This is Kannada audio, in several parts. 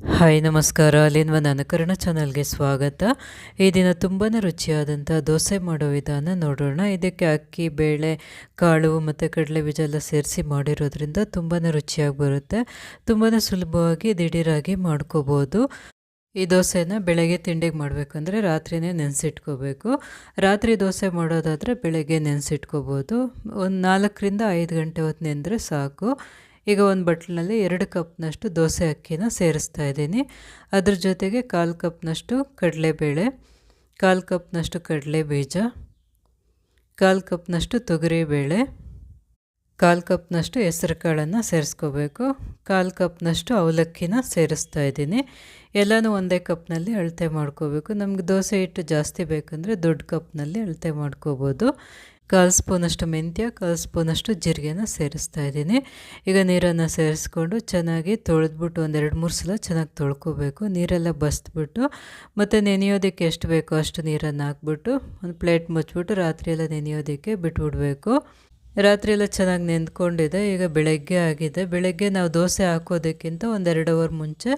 ಹಾಯ್, ನಮಸ್ಕಾರ. ಅಲ್ಲಿನ್ವ ಅನುಕರಣ ಚಾನಲ್ಗೆ ಸ್ವಾಗತ. ಈ ದಿನ ತುಂಬಾ ರುಚಿಯಾದಂಥ ದೋಸೆ ಮಾಡೋ ವಿಧಾನ ನೋಡೋಣ. ಇದಕ್ಕೆ ಅಕ್ಕಿ, ಬೇಳೆ, ಕಾಳು ಮತ್ತು ಕಡಲೆ ಬೀಜ ಎಲ್ಲ ಸೇರಿಸಿ ಮಾಡಿರೋದ್ರಿಂದ ತುಂಬಾ ರುಚಿಯಾಗಿ ಬರುತ್ತೆ. ತುಂಬಾ ಸುಲಭವಾಗಿ ದಿಢೀರಾಗಿ ಮಾಡ್ಕೋಬೋದು. ಈ ದೋಸೆನ ಬೆಳಗ್ಗೆ ತಿಂಡಿಗೆ ಮಾಡಬೇಕಂದ್ರೆ ರಾತ್ರಿನೇ ನೆನೆಸಿಟ್ಕೋಬೇಕು. ರಾತ್ರಿ ದೋಸೆ ಮಾಡೋದಾದರೆ ಬೆಳಗ್ಗೆ ನೆನೆಸಿಟ್ಕೋಬೋದು. ಒಂದು ನಾಲ್ಕರಿಂದ ಐದು ಗಂಟೆ ಹೊತ್ತು ನೆಂದರೆ ಸಾಕು. ಈಗ ಒಂದು ಬಟ್ಲಿನಲ್ಲಿ ಎರಡು ಕಪ್ನಷ್ಟು ದೋಸೆ ಅಕ್ಕಿನ ಸೇರಿಸ್ತಾ ಇದ್ದೀನಿ. ಅದ್ರ ಜೊತೆಗೆ ಕಾಲು ಕಪ್ನಷ್ಟು ಕಡಲೆಬೇಳೆ, ಕಾಲು ಕಪ್ನಷ್ಟು ಕಡಲೆ ಬೀಜ ಕಾಲು ಕಪ್ನಷ್ಟು ತೊಗರಿಬೇಳೆ, ಕಾಲು ಕಪ್ನಷ್ಟು ಹೆಸರು ಕಾಳನ್ನು ಸೇರಿಸ್ಕೋಬೇಕು. ಕಾಲು ಕಪ್ನಷ್ಟು ಅವಲಕ್ಕಿನ ಸೇರಿಸ್ತಾ ಇದ್ದೀನಿ. ಎಲ್ಲನೂ ಒಂದೇ ಕಪ್ನಲ್ಲಿ ಅಳತೆ ಮಾಡ್ಕೋಬೇಕು. ನಮ್ಗೆ ದೋಸೆ ಹಿಟ್ಟು ಜಾಸ್ತಿ ಬೇಕಂದರೆ ದೊಡ್ಡ ಕಪ್ನಲ್ಲಿ ಅಳತೆ ಮಾಡ್ಕೋಬೋದು. ಕಾಲು ಸ್ಪೂನಷ್ಟು ಮೆಂತ್ಯ ಕಾಲು ಸ್ಪೂನಷ್ಟು ಜೀರಿಗೆನ ಸೇರಿಸ್ತಾ ಇದ್ದೀನಿ. ಈಗ ನೀರನ್ನು ಸೇರಿಸ್ಕೊಂಡು ಚೆನ್ನಾಗಿ ತೊಳೆದ್ಬಿಟ್ಟು ಒಂದೆರಡು ಮೂರು ಸಲ ಚೆನ್ನಾಗಿ ತೊಳ್ಕೊಬೇಕು. ನೀರೆಲ್ಲ ಬಸ್ದ್ಬಿಟ್ಟು ಮತ್ತು ನೆನೆಯೋದಕ್ಕೆ ಎಷ್ಟು ಬೇಕೋ ಅಷ್ಟು ನೀರನ್ನು ಹಾಕ್ಬಿಟ್ಟು ಒಂದು ಪ್ಲೇಟ್ ಮುಚ್ಚಿಬಿಟ್ಟು ರಾತ್ರಿಯೆಲ್ಲ ನೆನೆಯೋದಕ್ಕೆ ಬಿಟ್ಬಿಡ್ಬೇಕು. ರಾತ್ರಿ ಎಲ್ಲ ಚೆನ್ನಾಗಿ ನೆಂದ್ಕೊಂಡಿದೆ, ಈಗ ಬೆಳಗ್ಗೆ ಆಗಿದೆ. ಬೆಳಗ್ಗೆ ನಾವು ದೋಸೆ ಹಾಕೋದಕ್ಕಿಂತ ಒಂದೆರಡು ಅವರ್ ಮುಂಚೆ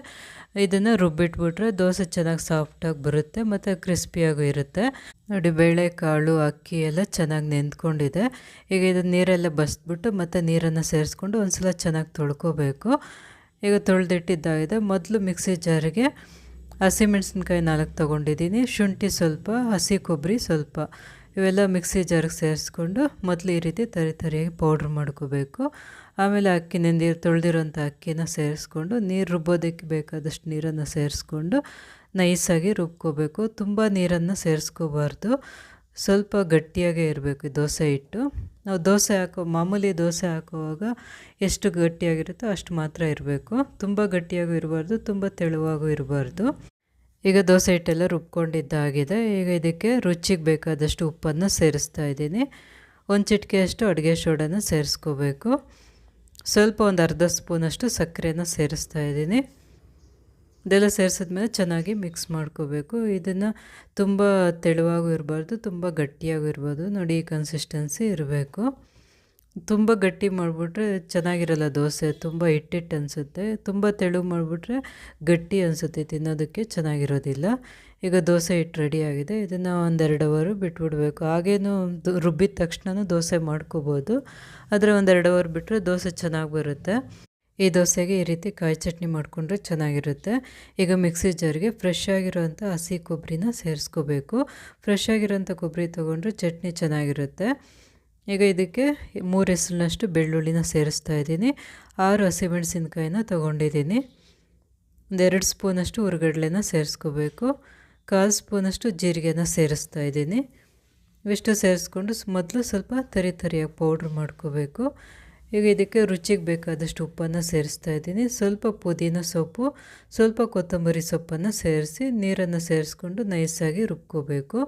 ಇದನ್ನು ರುಬ್ಬಿಟ್ಬಿಟ್ರೆ ದೋಸೆ ಚೆನ್ನಾಗಿ ಸಾಫ್ಟಾಗಿ ಬರುತ್ತೆ ಮತ್ತು ಕ್ರಿಸ್ಪಿಯಾಗೂ ಇರುತ್ತೆ. ನೋಡಿ, ಬೇಳೆ, ಕಾಳು, ಅಕ್ಕಿ ಎಲ್ಲ ಚೆನ್ನಾಗಿ ನೆಂದ್ಕೊಂಡಿದೆ. ಈಗ ಇದನ್ನು ನೀರೆಲ್ಲ ಬಸ್ದ್ಬಿಟ್ಟು ಮತ್ತು ನೀರನ್ನು ಸೇರಿಸ್ಕೊಂಡು ಒಂದು ಸಲ ಚೆನ್ನಾಗಿ ತೊಳ್ಕೊಬೇಕು. ಈಗ ತೊಳೆದಿಟ್ಟಿದ್ದಾಗಿದೆ. ಮೊದಲು ಮಿಕ್ಸಿ ಜಾರಿಗೆ ಹಸಿಮೆಣ್ಸಿನ್ಕಾಯಿ ನಾಲ್ಕು ತೊಗೊಂಡಿದ್ದೀನಿ. ಶುಂಠಿ ಸ್ವಲ್ಪ, ಹಸಿ ಕೊಬ್ಬರಿ ಸ್ವಲ್ಪ. ಇವೆಲ್ಲ ಮಿಕ್ಸಿ ಜಾರಿಗೆ ಸೇರಿಸ್ಕೊಂಡು ಮೊದಲು ಈ ರೀತಿ ತರಿ ತರಿಯಾಗಿ ಪೌಡ್ರ್ ಮಾಡ್ಕೋಬೇಕು. ಆಮೇಲೆ ಅಕ್ಕಿ ನೀರು ತೊಳೆದಿರೋಂಥ ಅಕ್ಕಿನ ಸೇರಿಸ್ಕೊಂಡು ನೀರು ರುಬ್ಬೋದಕ್ಕೆ ಬೇಕಾದಷ್ಟು ನೀರನ್ನು ಸೇರಿಸ್ಕೊಂಡು ನೈಸಾಗಿ ರುಬ್ಕೋಬೇಕು. ತುಂಬ ನೀರನ್ನು ಸೇರಿಸ್ಕೋಬಾರ್ದು. ಸ್ವಲ್ಪ ಗಟ್ಟಿಯಾಗೇ ಇರಬೇಕು ದೋಸೆ ಹಿಟ್ಟು. ನಾವು ದೋಸೆ ಹಾಕೋ, ಮಾಮೂಲಿ ದೋಸೆ ಹಾಕುವಾಗ ಎಷ್ಟು ಗಟ್ಟಿಯಾಗಿರುತ್ತೋ ಅಷ್ಟು ಮಾತ್ರ ಇರಬೇಕು. ತುಂಬ ಗಟ್ಟಿಯಾಗೂ ಇರಬಾರ್ದು, ತುಂಬ ತೆಳುವಾಗೂ ಇರಬಾರ್ದು. ಈಗ ದೋಸೆ ಹಿಟ್ಟೆಲ್ಲ ರುಬ್ಕೊಂಡಿದ್ದಾಗಿದೆ ಈಗ ಇದಕ್ಕೆ ರುಚಿಗೆ ಬೇಕಾದಷ್ಟು ಉಪ್ಪನ್ನು ಸೇರಿಸ್ತಾ ಇದ್ದೀನಿ. ಒಂದು ಚಿಟಿಕೆಯಷ್ಟು ಅಡುಗೆ ಸೋಡನ್ನು ಸೇರಿಸ್ಕೋಬೇಕು. ಸ್ವಲ್ಪ ಒಂದು ಅರ್ಧ ಸ್ಪೂನಷ್ಟು ಸಕ್ಕರೆನ ಸೇರಿಸ್ತಾ ಇದ್ದೀನಿ. ಇದೆಲ್ಲ ಸೇರಿಸಿದ್ಮೇಲೆ ಚೆನ್ನಾಗಿ ಮಿಕ್ಸ್ ಮಾಡ್ಕೋಬೇಕು. ಇದನ್ನು ತುಂಬ ತೆಳುವಾಗೂ ಇರಬಾರ್ದು, ತುಂಬ ಗಟ್ಟಿಯಾಗೂ ಇರ್ಬೋದು ನೋಡಿ, ಈ ಕನ್ಸಿಸ್ಟೆನ್ಸಿ ಇರಬೇಕು. ತುಂಬ ಗಟ್ಟಿ ಮಾಡಿಬಿಟ್ರೆ ಚೆನ್ನಾಗಿರಲ್ಲ ದೋಸೆ, ತುಂಬ ಹಿಟ್ಟಿಟ್ಟು ಅನಿಸುತ್ತೆ. ತುಂಬ ತೆಳು ಮಾಡಿಬಿಟ್ರೆ ಗಟ್ಟಿ ಅನಿಸುತ್ತೆ, ತಿನ್ನೋದಕ್ಕೆ ಚೆನ್ನಾಗಿರೋದಿಲ್ಲ. ಈಗ ದೋಸೆ ಹಿಟ್ಟು ರೆಡಿಯಾಗಿದೆ ಇದನ್ನು ಒಂದೆರಡು ಅವರು ಬಿಟ್ಬಿಡಬೇಕು. ಹಾಗೇನು ರುಬ್ಬಿದ ತಕ್ಷಣ ದೋಸೆ ಮಾಡ್ಕೋಬೋದು. ಆದರೆ ಒಂದೆರಡು ಅವರ್ ಬಿಟ್ಟರೆ ದೋಸೆ ಚೆನ್ನಾಗಿ ಬರುತ್ತೆ. ಈ ದೋಸೆಗೆ ಈ ರೀತಿ ಕಾಯಿ ಚಟ್ನಿ ಮಾಡಿಕೊಂಡ್ರೆ ಚೆನ್ನಾಗಿರುತ್ತೆ. ಈಗ ಮಿಕ್ಸಿ ಜಾರಿಗೆ ಫ್ರೆಶ್ ಆಗಿರೋಂಥ ಹಸಿ ಕೊಬ್ಬರಿನ ಸೇರಿಸ್ಕೋಬೇಕು. ಫ್ರೆಶ್ ಆಗಿರೋಂಥ ಕೊಬ್ಬರಿ ತೊಗೊಂಡ್ರೆ ಚಟ್ನಿ ಚೆನ್ನಾಗಿರುತ್ತೆ. ಈಗ ಇದಕ್ಕೆ ಮೂರು ಹೆಸರಿನಷ್ಟು ಬೆಳ್ಳುಳ್ಳಿನ ಸೇರಿಸ್ತಾ ಇದ್ದೀನಿ. ಆರು ಹಸಿಮೆಣಸಿನ್ಕಾಯಿನ ತೊಗೊಂಡಿದ್ದೀನಿ. ಒಂದೆರಡು ಸ್ಪೂನಷ್ಟು ಹುರ್ಗಡ್ಲೆನ ಸೇರಿಸ್ಕೋಬೇಕು. ಕಾಲು ಸ್ಪೂನಷ್ಟು ಜೀರಿಗೆನ ಸೇರಿಸ್ತಾ ಇದ್ದೀನಿ. ಇವಿಷ್ಟು ಸೇರಿಸ್ಕೊಂಡು ಮೊದಲು ಸ್ವಲ್ಪ ತರಿ ತರಿಯಾಗಿ ಪೌಡ್ರ್ ಮಾಡ್ಕೋಬೇಕು. ಈಗ ಇದಕ್ಕೆ ರುಚಿಗೆ ಬೇಕಾದಷ್ಟು ಉಪ್ಪನ್ನು ಸೇರಿಸ್ತಾ ಇದ್ದೀನಿ. ಸ್ವಲ್ಪ ಪುದೀನ ಸೊಪ್ಪು, ಸ್ವಲ್ಪ ಕೊತ್ತಂಬರಿ ಸೊಪ್ಪನ್ನು ಸೇರಿಸಿ ನೀರನ್ನು ಸೇರಿಸ್ಕೊಂಡು ನೈಸಾಗಿ ರುಬ್ಕೋಬೇಕು.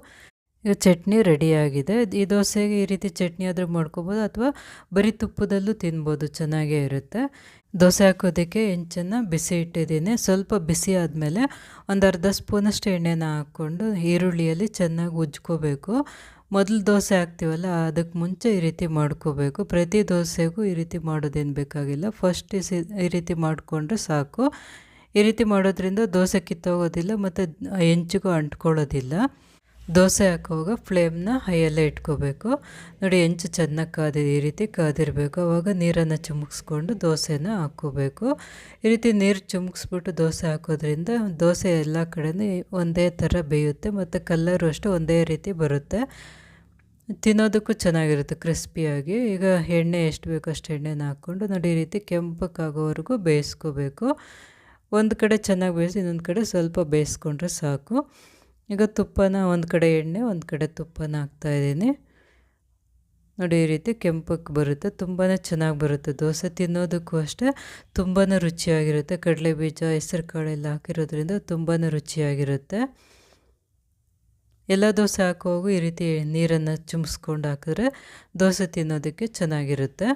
ಈಗ ಚಟ್ನಿ ರೆಡಿಯಾಗಿದೆ. ಈ ದೋಸೆಗೆ ಈ ರೀತಿ ಚಟ್ನಿ ಆದರೂ ಮಾಡ್ಕೋಬೋದು ಅಥವಾ ಬರೀ ತುಪ್ಪದಲ್ಲೂ ತಿನ್ಬೋದು, ಚೆನ್ನಾಗೇ ಇರುತ್ತೆ. ದೋಸೆ ಹಾಕೋದಕ್ಕೆ ಹೆಂಚನ್ನು ಬಿಸಿ ಇಟ್ಟಿದ್ದೀನಿ. ಸ್ವಲ್ಪ ಬಿಸಿ ಆದಮೇಲೆ ಒಂದು ಅರ್ಧ ಸ್ಪೂನಷ್ಟು ಎಣ್ಣೆನ ಹಾಕ್ಕೊಂಡು ಈರುಳ್ಳಿಯಲ್ಲಿ ಚೆನ್ನಾಗಿ ಉಜ್ಕೋಬೇಕು. ಮೊದಲು ದೋಸೆ ಹಾಕ್ತೀವಲ್ಲ, ಅದಕ್ಕೆ ಮುಂಚೆ ಈ ರೀತಿ ಮಾಡ್ಕೋಬೇಕು. ಪ್ರತಿ ದೋಸೆಗೂ ಈ ರೀತಿ ಮಾಡೋದೇನು ಬೇಕಾಗಿಲ್ಲ. ಫಸ್ಟ್ ಈ ರೀತಿ ಮಾಡಿಕೊಂಡ್ರೆ ಸಾಕು. ಈ ರೀತಿ ಮಾಡೋದ್ರಿಂದ ದೋಸೆ ಕಿತ್ತೋಗೋದಿಲ್ಲ, ಮತ್ತು ಹೆಂಚಿಗೂ ಅಂಟ್ಕೊಳ್ಳೋದಿಲ್ಲ. ದೋಸೆ ಹಾಕುವಾಗ ಫ್ಲೇಮ್ನ ಹೈಯಲ್ಲೇ ಇಟ್ಕೋಬೇಕು. ನೋಡಿ, ಹೆಂಚು ಚೆನ್ನಾಗಿ ಕಾದಿ ಈ ರೀತಿ ಕಾದಿರಬೇಕು. ಆವಾಗ ನೀರನ್ನು ಚುಮುಕ್ಸ್ಕೊಂಡು ದೋಸೆನ ಹಾಕ್ಕೋಬೇಕು. ಈ ರೀತಿ ನೀರು ಚುಮುಕ್ಸ್ಬಿಟ್ಟು ದೋಸೆ ಹಾಕೋದ್ರಿಂದ ದೋಸೆ ಎಲ್ಲ ಕಡೆಯೂ ಒಂದೇ ಥರ ಬೇಯುತ್ತೆ ಮತ್ತು ಕಲ್ಲರು ಅಷ್ಟು ಒಂದೇ ರೀತಿ ಬರುತ್ತೆ. ತಿನ್ನೋದಕ್ಕೂ ಚೆನ್ನಾಗಿರುತ್ತೆ ಕ್ರಿಸ್ಪಿಯಾಗಿ. ಈಗ ಎಣ್ಣೆ ಎಷ್ಟು ಬೇಕೋ ಅಷ್ಟು ಎಣ್ಣೆನ ಹಾಕ್ಕೊಂಡು ನೋಡಿ, ಈ ರೀತಿ ಕೆಂಪಕ್ಕಾಗೋವರೆಗೂ ಬೇಯಿಸ್ಕೋಬೇಕು. ಒಂದು ಕಡೆ ಚೆನ್ನಾಗಿ ಬೇಯಿಸಿ ಇನ್ನೊಂದು ಕಡೆ ಸ್ವಲ್ಪ ಬೇಯಿಸ್ಕೊಂಡ್ರೆ ಸಾಕು. ಈಗ ತುಪ್ಪನ ಒಂದು ಕಡೆ ಎಣ್ಣೆ, ಒಂದು ಕಡೆ ತುಪ್ಪನ ಹಾಕ್ತಾಯಿದ್ದೀನಿ ನೋಡಿ, ಈ ರೀತಿ ಕೆಂಪಕ್ಕೆ ಬರುತ್ತೆ ತುಂಬಾ ಚೆನ್ನಾಗಿ ಬರುತ್ತೆ. ದೋಸೆ ತಿನ್ನೋದಕ್ಕೂ ಅಷ್ಟೇ ತುಂಬಾ ರುಚಿಯಾಗಿರುತ್ತೆ. ಕಡಲೆ ಬೀಜ, ಹೆಸರು ಕಾಳೆಲ್ಲ ಹಾಕಿರೋದ್ರಿಂದ ತುಂಬಾ ರುಚಿಯಾಗಿರುತ್ತೆ. ಎಲ್ಲ ದೋಸೆ ಹಾಕುವಾಗ ಈ ರೀತಿ ನೀರನ್ನು ಚುಮ್ಸ್ಕೊಂಡು ಹಾಕಿದ್ರೆ ದೋಸೆ ತಿನ್ನೋದಕ್ಕೆ ಚೆನ್ನಾಗಿರುತ್ತೆ.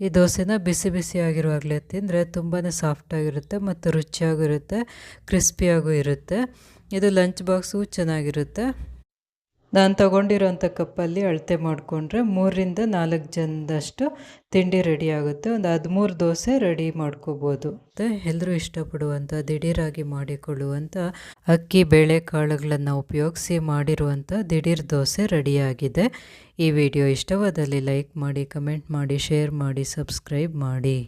ಈ ದೋಸೆನ ಬಿಸಿ ಬಿಸಿ ಆಗಿರುವಾಗಲೇ ತಿಂದರೆ ತುಂಬಾ ಸಾಫ್ಟಾಗಿರುತ್ತೆ ಮತ್ತು ರುಚಿಯಾಗಿರುತ್ತೆ ಕ್ರಿಸ್ಪಿಯಾಗೂ ಇರುತ್ತೆ. ಇದು ಲಂಚ್ ಬಾಕ್ಸು ಚೆನ್ನಾಗಿರುತ್ತೆ. ನಾನು ತಗೊಂಡಿರೋಂಥ ಕಪ್ಪಲ್ಲಿ ಅಳತೆ ಮಾಡಿಕೊಂಡ್ರೆ ಮೂರರಿಂದ ನಾಲ್ಕು ಜನದಷ್ಟು ತಿಂಡಿ ರೆಡಿ ಆಗುತ್ತೆ. ಒಂದು ಹದಿಮೂರು ದೋಸೆ ರೆಡಿ ಮಾಡ್ಕೋಬೋದು. ಮತ್ತು ಎಲ್ಲರೂ ಇಷ್ಟಪಡುವಂಥ, ದಿಢೀರಾಗಿ ಮಾಡಿಕೊಳ್ಳುವಂಥ ಅಕ್ಕಿ, ಬೇಳೆ ಕಾಳುಗಳನ್ನು ಉಪಯೋಗಿಸಿ ಮಾಡಿರುವಂಥ ದಿಢೀರ್ ದೋಸೆ ರೆಡಿಯಾಗಿದೆ. ಈ ವಿಡಿಯೋ ಇಷ್ಟವಾದಲ್ಲಿ ಲೈಕ್ ಮಾಡಿ, ಕಮೆಂಟ್ ಮಾಡಿ, ಶೇರ್ ಮಾಡಿ, ಸಬ್ಸ್ಕ್ರೈಬ್ ಮಾಡಿ.